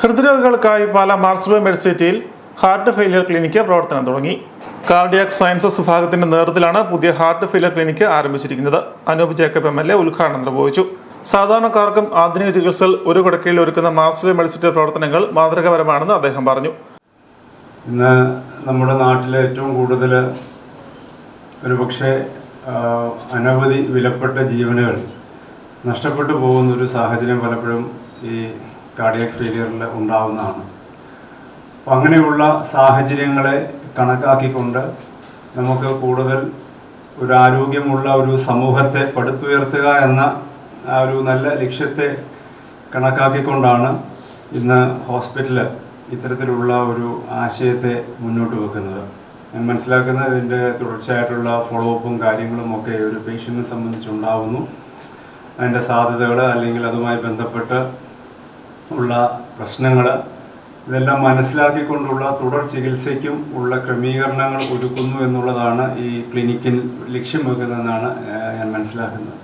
ഹൃദ്രോഗികൾക്കായി പാല മാർസ്ബ മെഡിസിറ്റിയിൽ heart failure clinic പ്രവർത്തനം തുടങ്ങി. കാർഡിയാക് സയൻസസ് വിഭാഗത്തിന്റെ നേതൃത്വത്തിലാണ് പുതിയ ഹാർട്ട് ഫെയിലിയർ ക്ലിനിക്ക് ആരംഭിച്ചിരിക്കുന്നത്. Anoop Jacob M. L. A ഉദ്ഘാടനം നിർവഹിച്ചു. സാധാരണക്കാർക്കും ആധുനിക ചികിത്സകൾ ഒരു കുടക്കയിൽ ഒരുക്കുന്ന മാർസ്ലോ മെഡിസിറ്റി പ്രവർത്തനങ്ങൾ മാതൃകപരമാണെന്ന് അദ്ദേഹം പറഞ്ഞു. ഇന്ന് നമ്മുടെ നാട്ടിലെ ഏറ്റവും കൂടുതൽ ഒരുപക്ഷെ അനവധി വിലപ്പെട്ട ജീവനുകൾ നഷ്ടപ്പെട്ടു പോകുന്ന ഒരു സാഹചര്യം പലപ്പോഴും ഈ കാർഡിയാക് ഫെയിലിയറിൽ ഉണ്ടാവുന്നതാണ്. അപ്പം അങ്ങനെയുള്ള സാഹചര്യങ്ങളെ കണക്കാക്കിക്കൊണ്ട് നമുക്ക് കൂടുതൽ ഒരു ആരോഗ്യമുള്ള ഒരു സമൂഹത്തെ പടുത്തുയർത്തുക എന്ന ഒരു നല്ല ലക്ഷ്യത്തെ കണക്കാക്കിക്കൊണ്ടാണ് ഇന്ന് ഹോസ്പിറ്റൽ ഇത്തരത്തിലുള്ള ഒരു ആശയത്തെ മുന്നോട്ട് വെക്കുന്നത്. ഞാൻ മനസ്സിലാക്കുന്നത് ഇതിന്റെ തുടർച്ചയായിട്ടുള്ള ഫോളോ അപ്പും കാര്യങ്ങളും ഒക്കെ ഒരു പേഷ്യന്റിനെ സംബന്ധിച്ചുണ്ടാവുന്നു അതിന്റെ സാധ്യതകൾ അല്ലെങ്കിൽ അതുമായി ബന്ധപ്പെട്ട് ഉള്ള പ്രശ്നങ്ങൾ ഇതെല്ലാം മനസ്സിലാക്കിക്കൊണ്ടുള്ള തുടർ ചികിത്സയ്ക്കും ഉള്ള ക്രമീകരണങ്ങൾ ഒരുക്കുന്നു എന്നുള്ളതാണ് ഈ ക്ലിനിക്കിൽ ലക്ഷ്യം വെക്കുന്നതെന്നാണ് ഞാൻ മനസ്സിലാക്കുന്നത്.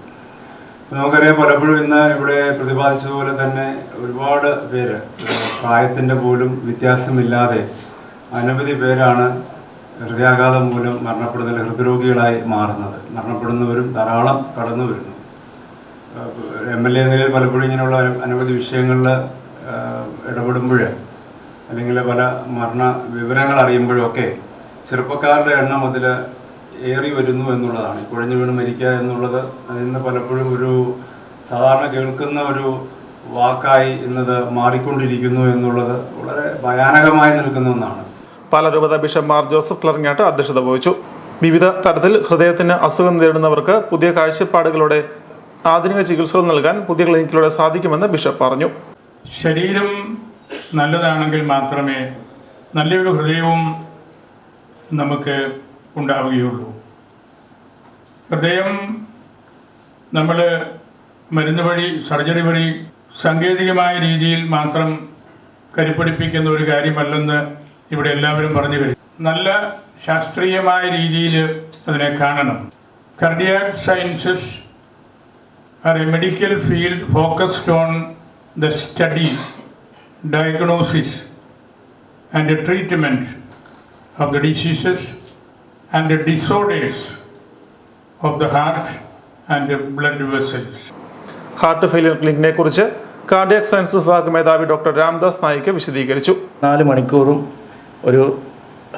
നമുക്കറിയാം പലപ്പോഴും ഇന്ന് ഇവിടെ പ്രതിപാദിച്ചതുപോലെ തന്നെ ഒരുപാട് പേര് പ്രായത്തിന്റെ പോലും വ്യത്യാസമില്ലാതെ അനവധി പേരാണ് ഹൃദയാഘാതം മൂലം മരണപ്പെടുന്ന ഹൃദ്രോഗികളായി മാറുന്നത്. മരണപ്പെടുന്നവരും ധാരാളം കടന്നു വരുന്നു എം എൽ എ നിലയിൽ പലപ്പോഴും ഇങ്ങനെയുള്ള അന- അനവധി വിഷയങ്ങളിൽ ഇടപെടുമ്പോൾ അല്ലെങ്കിൽ പല മരണ വിവരങ്ങൾ അറിയുമ്പോഴൊക്കെ ചെറുപ്പക്കാരുടെ എണ്ണം അതിൽ ഏറി വരുന്നു എന്നുള്ളതാണ്. കുഴഞ്ഞു വീണ് മരിക്കുക എന്നുള്ളത് ഇന്ന് പലപ്പോഴും ഒരു സാധാരണ കേൾക്കുന്ന ഒരു വാക്കായി ഇന്നത് മാറിക്കൊണ്ടിരിക്കുന്നു എന്നുള്ളത് വളരെ ഭയാനകമായി നിൽക്കുന്ന ഒന്നാണ്. പാല രൂപത ബിഷപ്പ് മാർ ജോസഫ് ക്ലറിങ്ങാട്ട് അധ്യക്ഷത വഹിച്ചു. വിവിധ തരത്തിൽ ഹൃദയത്തിന് അസുഖം നേരിടുന്നവർക്ക് പുതിയ കാഴ്ചപ്പാടുകളോടെ ആധുനിക ചികിത്സകൾ നൽകാൻ പുതിയ ക്ലിനിക്കിലൂടെ സാധിക്കുമെന്ന് ബിഷപ്പ് പറഞ്ഞു. ശരീരം നല്ലതാണെങ്കിൽ മാത്രമേ നല്ലൊരു ഹൃദയവും നമുക്ക് ഉണ്ടാവുകയുള്ളൂ. ഹൃദയം നമ്മൾ മരുന്ന് വഴി സർജറി വഴി സാങ്കേതികമായ രീതിയിൽ മാത്രം കരുപ്പിടിപ്പിക്കുന്ന ഒരു കാര്യമല്ലെന്ന് ഇവിടെ എല്ലാവരും പറഞ്ഞു വരും. നല്ല ശാസ്ത്രീയമായ രീതിയിൽ അതിനെ കാണണം. Cardiac sciences are a medical field focused on the study, diagnosis, and the treatment of the diseases and the disorders of the heart and the blood vessels. Heart failure ക്ലിനിക്കിനെ കുറിച്ച് കാർഡിയക് സയൻസ് വിഭാഗ മേധാവി doctor Ramdas Naik വിശദീകരിച്ചു നാല് മണിക്കൂറും ഒരു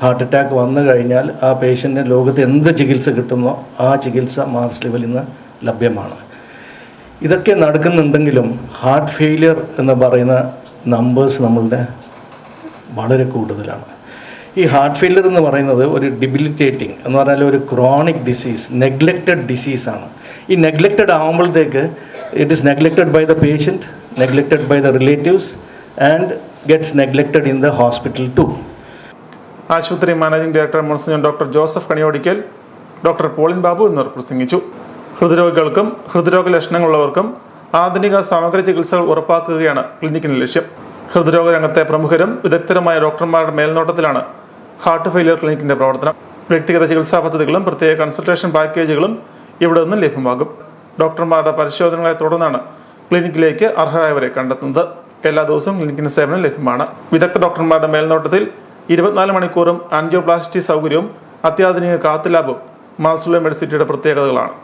heart attack വന്നു കഴിഞ്ഞാൽ ആ പേഷ്യന്റിന് ലോകത്ത് എന്ത് ചികിത്സ കിട്ടുന്നോ ആ ചികിത്സ മാർസ് ലെവലിൽ നിന്ന് ലഭ്യമാണ് ഇതൊക്കെ നടക്കുന്നുണ്ടെങ്കിലും ഹാർട്ട് ഫെയിലിയർ എന്ന് പറയുന്ന നമ്പേഴ്സ് നമ്മളുടെ വളരെ കൂടുതലാണ്. ഈ ഹാർട്ട് ഫെയിലിയർ എന്ന് പറയുന്നത് ഒരു ഡിബിലിറ്റേറ്റിംഗ് എന്ന് പറഞ്ഞാൽ ഒരു ക്രോണിക് ഡിസീസ് നെഗ്ലക്റ്റഡ് ഡിസീസാണ് ഈ നെഗ്ലക്റ്റഡ് ആകുമ്പോഴത്തേക്ക് it is neglected by the patient neglected by the relatives and gets neglected in the hospital to ആശുപത്രി managing director monsignor doctor Joseph Kaniyodickal doctor Pauline Babu എന്നിവർ പ്രസംഗിച്ചു. ഹൃദ്രോഗികൾക്കും ഹൃദ്രോഗ ലക്ഷണങ്ങളുള്ളവർക്കും ആധുനിക സമഗ്ര ചികിത്സകൾ ഉറപ്പാക്കുകയാണ് ക്ലിനിക്കിന്റെ ലക്ഷ്യം. ഹൃദ്രോഗ രംഗത്തെ പ്രമുഖരും വിദഗ്ധരുമായ ഡോക്ടർമാരുടെ മേൽനോട്ടത്തിലാണ് ഹാർട്ട് ഫെയിലിയർ ക്ലിനിക്കിന്റെ പ്രവർത്തനം. വ്യക്തിഗത ചികിത്സാ പദ്ധതികളും പ്രത്യേക കൺസൾട്ടേഷൻ പാക്കേജുകളും ഇവിടെ നിന്ന് ലഭ്യമാകും. ഡോക്ടർമാരുടെ പരിശോധനകളെ തുടർന്നാണ് ക്ലിനിക്കിലേക്ക് അർഹരായവരെ കണ്ടെത്തുന്നത്. എല്ലാ ദിവസവും ക്ലിനിക്കിന് സേവനം ലഭ്യമാണ്. വിദഗ്ധ ഡോക്ടർമാരുടെ മേൽനോട്ടത്തിൽ ഇരുപത്തിനാല് മണിക്കൂറും ആൻജിയോപ്ലാസ്റ്റി സൗകര്യവും അത്യാധുനിക കാത്ത് ലാബും മാസുല മെഡിസിറ്റിയുടെ പ്രത്യേകതകളാണ്.